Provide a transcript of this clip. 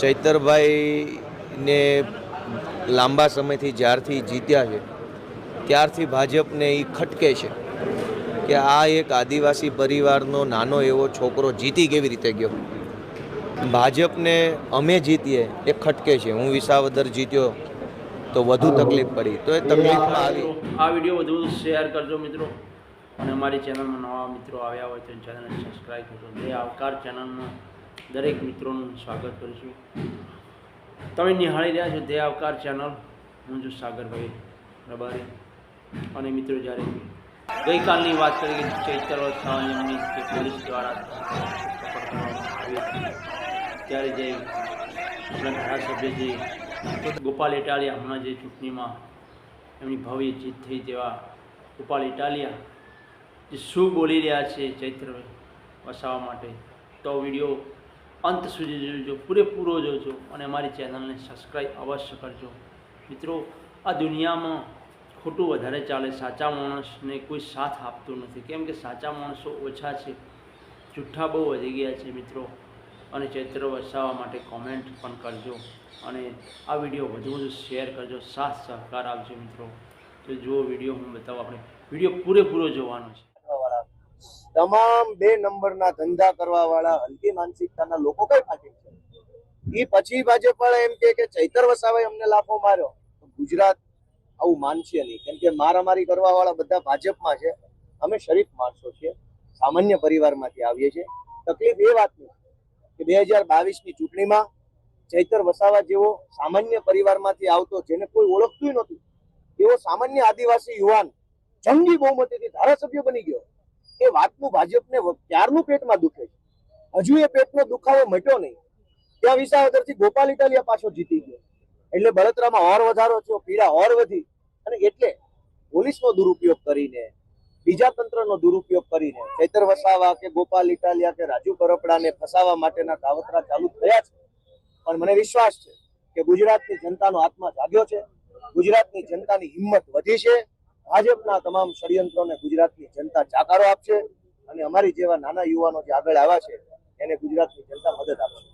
ચૈતરભાઈને લાંબા સમયથી જ્યારથી જીત્યા છે, ત્યારથી ભાજપને એ ખટકે છે કે આ એક આદિવાસી પરિવારનો નાનો એવો છોકરો જીતી કેવી રીતે ગયો? ભાજપને અમે જીતીએ એ ખટકે છે. હું વિસાવદર જીત્યો તો વધુ તકલીફ પડી. તો એ તકલીફમાં આવી. આ વીડિયો વધુ શેર કરજો મિત્રો. અને અમારી ચેનલમાં નવા મિત્રો આવ્યા હોય તો ચેનલને સબસ્ક્રાઈબ કરજો. જે આવકાર ચેનલમાં દરેક મિત્રોનું સ્વાગત કરીશું તમે નિહાળી રહ્યા છો તે આવકાર ચેનલ. હું છું સાગરભાઈ રબારી. અને મિત્રો, જ્યારે ગઈકાલની વાત કરીએ કે ચૈત્ર પોલીસ દ્વારા ત્યારે જે આપણા ધારાસભ્ય જે ગોપાલ ઇટાલિયા હમણાં જે ચૂંટણીમાં એમની ભવ્ય જીત થઈ તેવા ગોપાલ ઇટાલિયા જે શું બોલી રહ્યા છે ચૈત્ર વસાવવા માટે. તો વીડિયો અંત સુધી જોજો, પૂરેપૂરો જોજો અને અમારી ચેનલને સબસ્ક્રાઈબ અવશ્ય કરજો. મિત્રો, આ દુનિયામાં ખોટું વધારે ચાલે, સાચા માણસને કોઈ સાથ આપતું નથી. કેમ કે સાચા માણસો ઓછા છે. જુઠ્ઠા બહુ વધી ગયા છે મિત્રો. અને ચૈત્ર વસાવવા માટે કોમેન્ટ પણ કરજો. અને આ વીડિયો વધુ વધુ શેર કરજો. સાથ સહકાર આપજો મિત્રો. તો જુઓ વીડિયો હું બતાવું. આપણે વીડિયો પૂરેપૂરો જોવાનો છે. તમામ બે નંબરના ધંધા કરવા વાળા હલકી માનસિકતાના લોકો કઈ ફાટી છે એ પછી ભાજપ વાળા એમ કે ચૈતર વસાવાએ અમને લાફો માર્યો. ગુજરાત આવું માનશે નહીં. કેમ કે મારામારી કરવા વાળા બધા ભાજપમાં છે. અમે શરીફ માણસો છીએ. સામાન્ય પરિવારમાંથી આવીએ છીએ. તકલીફ એ વાતની કે બે હજાર બાવીસની ચૂંટણીમાં ચૈતર વસાવા જેવો સામાન્ય પરિવારમાંથી આવતો, જેને કોઈ ઓળખતું નહોતું, એવો સામાન્ય આદિવાસી યુવાન જંગી બહુમતીથી ધારાસભ્ય બની ગયો. એ વાતનું ભાજપને ક્યારનું પેટમાં દુખે છે? હજુ એ પેટનો દુખાવો મટ્યો નહીં. ત્યાં વિસાવદરથી ગોપાલ ઇટાલિયા પાછો જીતી ગયો. એટલે બળતરામાં ઓર વધારો થયો, પીડા ઓર વધી. અને એટલે પોલીસનો દુરુપયોગ કરીને, બીજા તંત્રનો દુરુપયોગ કરીને, ચૈતર વસાવા કે ગોપાલ ઇટાલિયા કે રાજુ કરપડાને ફસાવા માટેના કાવતરા ચાલુ થયા છે. પણ મને વિશ્વાસ છે કે ગુજરાતની જનતાનો આત્મા જાગ્યો છે. ગુજરાતની જનતાની હિંમત વધી છે. ભાજપના તમામ ષડયંત્રોને ગુજરાતની જનતા જાકારો આપશે અને અમારી જેવા નાના યુવાનો જે આગળ આવ્યા છે, એને ગુજરાતની જનતા મદદ આપશે.